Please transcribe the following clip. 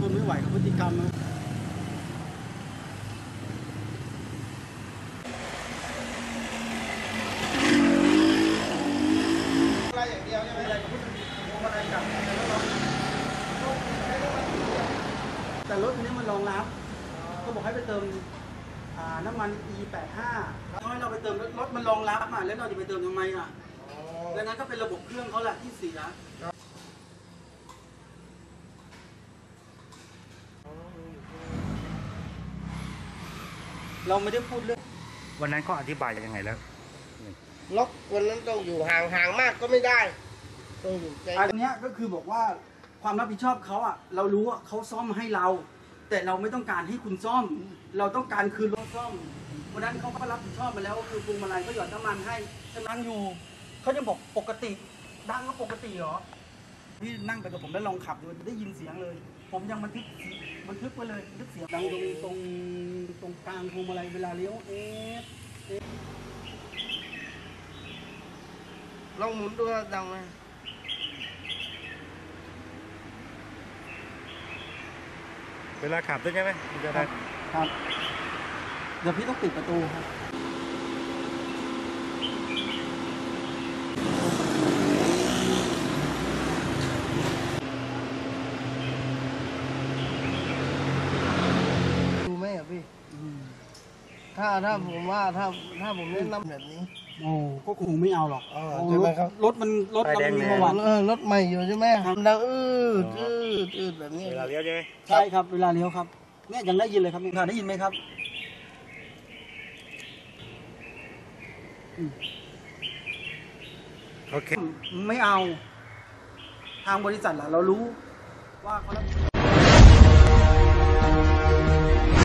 ทนไม่ไหวกับพฤติกรรมอะไรอย่างเดียวเนี่ยอะไรกับอะไรกับแต่รถคันนี้มันรองรับก็บอกให้ไปเติมน้ำมัน E85 น้อยเราไปเติมรถมันรองรับอะแล้วเราจะไปเติมทำไมอะดังนั้นก็เป็นระบบเครื่องเขาแหละที่เสีย เราไม่ได้พูดเรื่องวันนั้นเขาอธิบายยังไงแล้วล็อกวันนั้นต้องอยู่ห่างห่างมากก็ไม่ได้ต้องอยู่ใจอันเนี้ยก็คือบอกว่าความรับผิดชอบเขาอะ เรารู้ว่าเขาซ่อมให้เรา แต่เราไม่ต้องการให้คุณซ่อม เราต้องการคืนรถซ่อมวันนั้นเขาก็รับผิดชอบมาแล้วก็คือพวงมาลัยก็หยอดน้ำมันให้กำลังอยู่เขาจะบอกปกติดังก็ปกติเหรอพี่นั่งไปกับผมแล้วลองขับดูได้ยินเสียงเลย ผมยังบันทึกบันทึกไว้เลยบันทึกเสียงดังตรงตรงตรงกลางพวงมาลัยเวลาเลี้ยวเอ๊ะลองหมุนดูดังไหมเวลาขับด้วยใช่ไหมมันจะได้ครับ เดี๋ยวพี่ต้องปิดประตูครับ ดูไหมอะพี่ ถ้าถ้าผมว่าถ้าถ้าผมแนะนำแบบนี้ โอ้ก็คงไม่เอาหรอกเออใช่ไหมครับ รถมันรถเรามีประวัติเออรถใหม่อยู่ใช่ไหมครับดังอืดอืดอืดแบบนี้เวลาเลี้ยวใช่ไหมใช่ครับเวลาเลี้ยวครับเนี่ยยังได้ยินเลยครับค่ะได้ยินไหมครับโอเคไม่เอา ทางบริษัทล่ะ เรารู้ว่าเขารับผิดชอบ